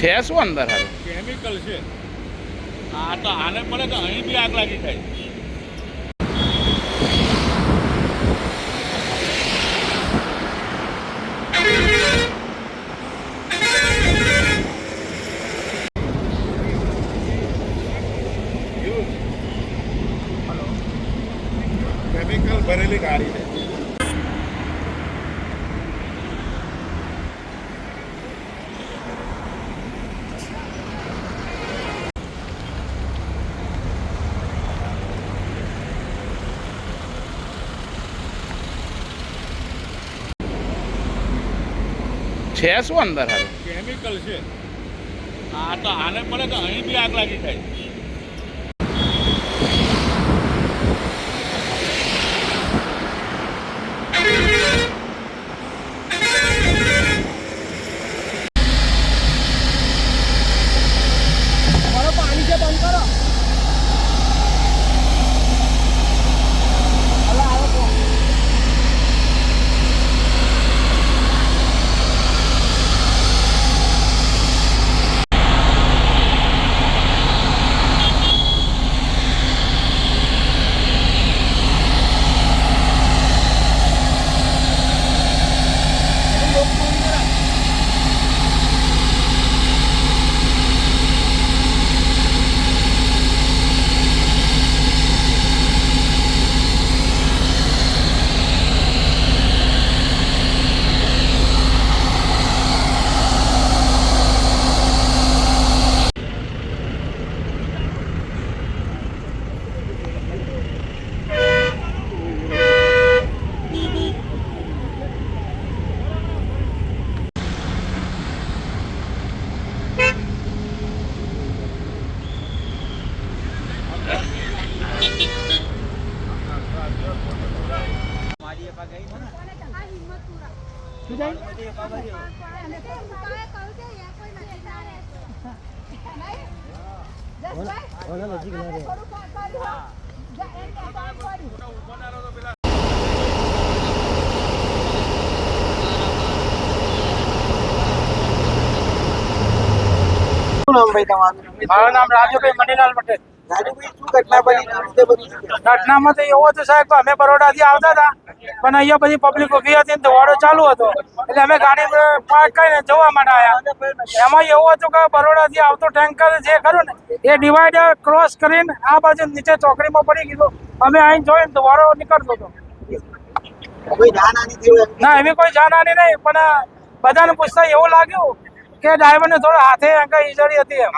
છે શું અંદર હવે કેમિકલ છે. આ તો આને પડે તો અહીં બી આગ લાગી થાય. કેમિકલ ભરેલી ગાડી છે. છે શું અંદર હવે કેમિકલ છે. આ તો આને પડે તો અહીં બી આગ લાગી જાય શું નામ ભાઈ મારું નામ રાજુભાઈ મણીલાલ પટેલ. ઘટનામાં તો એવો હતો સાહેબ અમે બરોડાથી આવતા હતા પણ અહીંયા પછી પબ્લિક ઊભી હતી ને દોડો ચાલુ હતો. એટલે અમે ગાડી પાર્ક કરીને જોવા માટે આવ્યા એમાં એવું હતું કે બરોડાથી આવતો ટેન્કર જે ખરું ને એ ડિવાઈડર ક્રોસ કરીને આ બાજુ નીચે ચોકડીમાં પડી ગયો અમે અહીં જોઈને દોડો નીકળતો હતો? ના એવી કોઈ જાનહાની નહીં પણ બધાને પૂછતા એવું લાગ્યું કે ડ્રાઈવરને થોડો હાથે ઈજડી હતી એમ.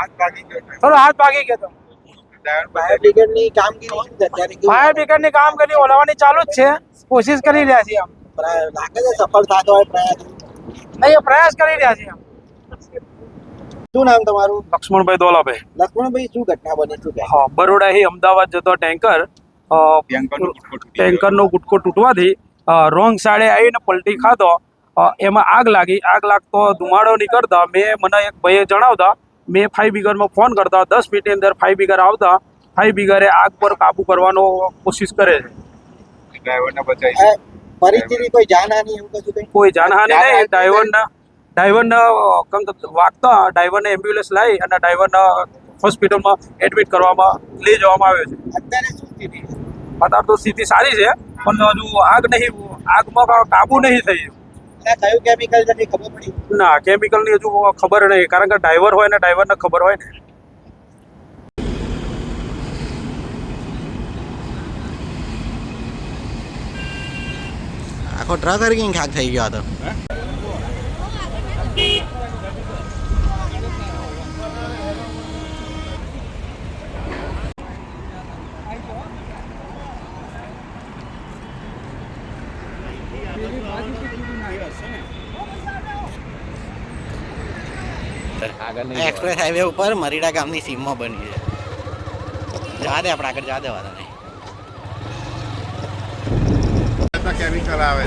થોડો હાથ ભાગી ગયો હતો. ફાયર બ્રિગેડની કામગીરી? ફાયર બ્રિગેડની કામગીરી ઓલવવાની ચાલુ જ છે. કોશિશ કરી રહ્યા છીએ આમ. લાગે છે સફળ થતો હોય પ્રયાસ? નહીં એ પ્રયાસ કરી રહ્યા છીએ શું નામ તમારું? લક્ષ્મણભાઈ દોલાભાઈ. લક્ષ્મણભાઈ શું ઘટના બની શું હા બરોડાથી અમદાવાદ જતો ટેન્કર ટેન્કરનો ગુટકો તૂટવાથી રોંગ સાડે આવીને પલટી ખાધો. એમાં આગ લાગી. આગ લાગતો ધુમાડો નીકળતા મેં મને એક ભાઈએ જણાવતા મેં ફાઈવ બિગરમાં ફોન કરતા દસ મિનિટની અંદર ફાઈવ બિગર આવતા ફાઈવ બિગરે આગ પર કાબુ કરવાનો કોશિશ કરે છે. કોઈ જાનહાની એવું કશું કઈ? કોઈ જાનહાનિ નહીં ડ્રાઈવરના ડ્રાઈવરને કંઈક વાગતા ડ્રાઈવરને એમ્બ્યુલન્સ લાવી અને ડ્રાઈવરને હોસ્પિટલમાં એડમિટ કરવામાં લઈ જવામાં આવ્યો છે. અત્યારે શું સ્થિતિ અત્યારે તો સ્થિતિ સારી છે પણ હજુ આગ નહીં આગમાં કાબુ નહીં થઈ. કયું કેમિકલ છે ખબર પડી. ના કેમિકલની હજુ ખબર નહીં કારણ કે ડ્રાઈવર હોય ને ડ્રાઈવરને ખબર હોય ને. આખો ટ્રક હરકીને ખાક થઈ ગયો હતો એક્સપ્રેસ હાઈવે ઉપર મરીડા ગામની સીમમાં બની છે. જા દે આપણે આગળ જા દે વાળા નહીં કેમિકલ આવે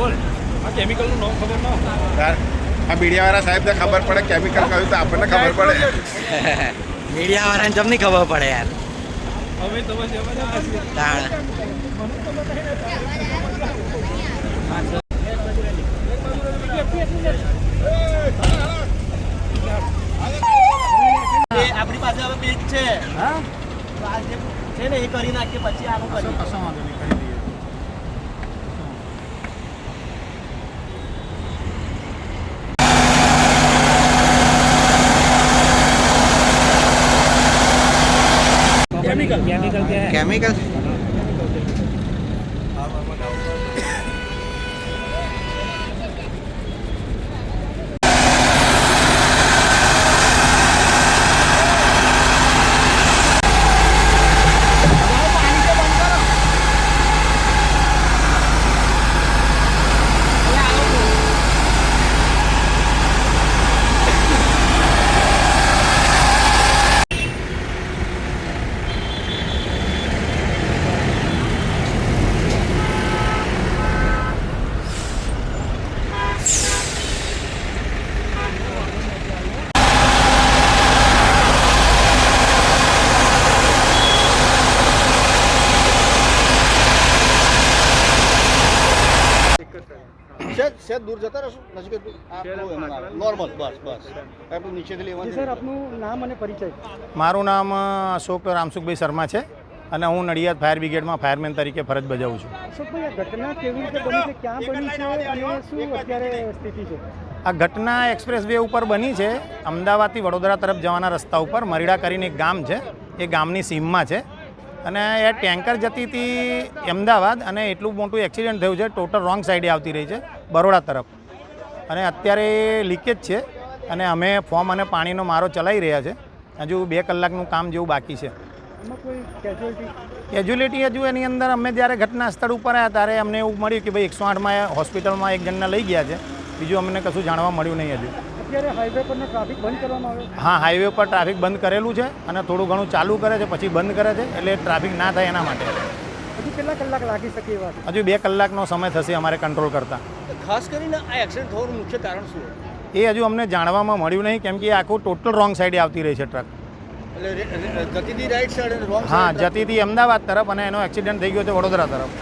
આ કેમિકલનું નામ ખબર ના આ મીડિયાવાળા સાહેબને ખબર પડે કેમિકલ કયું તો આપણને ખબર પડે. મીડિયાવાળાને જમ નહીં ખબર પડે યાર. છે હા તો આ જે છે ને એ કરી નાખીએ પછી આનું કરીએ કશો વાંધો નહીં કરી દઈએ केमिकल केमिकल क्या है केमिकल રહેશો? નજીક દૂર? આ પેલું એમાં નોર્મલ બસ બસ. આપણું નીચેથી લેવાનું સર આપનું નામ અને પરિચય. મારું નામ અશોક રામસુખભાઈ શર્મા છે અને હું નડિયાદ ફાયર બ્રિગેડમાં ફાયરમેન તરીકે ફરજ બજાવું છું. આ ઘટના કેવી રીતે બની છે? ક્યાં બની છે અને શું અત્યારે સ્થિતિ છે? આ ઘટના એક્સપ્રેસ વે ઉપર બની છે. અમદાવાદથી વડોદરા તરફ જવાના રસ્તા ઉપર મરીડા કરીને એક ગામ છે. એ ગામની સીમમાં છે. અને એ ટેન્કર જતી હતી અમદાવાદ અને એટલું મોટું એક્સિડન્ટ થયું છે. ટોટલ રોંગ સાઈડે આવતી રહી છે. બરોડા તરફ. અને અત્યારે લીકેજ છે અને અમે ફોર્મ અને પાણીનો મારો ચલાવી રહ્યા છે. હજુ બે કલાકનું કામ જેવું બાકી છે. કેજ્યુલિટી હજુ એની અંદર અમે જ્યારે ઘટના સ્થળ ઉપર આવ્યા ત્યારે અમને એવું મળ્યું કે ભાઈ એકસો આઠમાં હોસ્પિટલમાં એક જણને લઈ ગયા છે. બીજું અમને કશું જાણવા મળ્યું નહીં હજુ. હા હાઈવે પર ટ્રાફિક બંધ કરેલું છે અને થોડું ઘણું ચાલુ કરે છે પછી બંધ કરે છે એટલે ટ્રાફિક ના થાય એના માટે. હજુ કેટલા કલાક લાગી શકે હજુ બે કલાકનો સમય થશે અમારે કંટ્રોલ કરતા. ખાસ કરીને આ એક્સિડન્ટ થવાનું મુખ્ય કારણ શું એ હજુ અમને જાણવામાં મળ્યું નહીં કેમ કે આખું ટોટલ રોંગ સાઈડે આવતી રહી છે ટ્રક એટલે રાઈટ સાઈડ રોંગ હા જતીથી અમદાવાદ તરફ અને એનો એક્સિડન્ટ થઈ ગયો છે વડોદરા તરફ.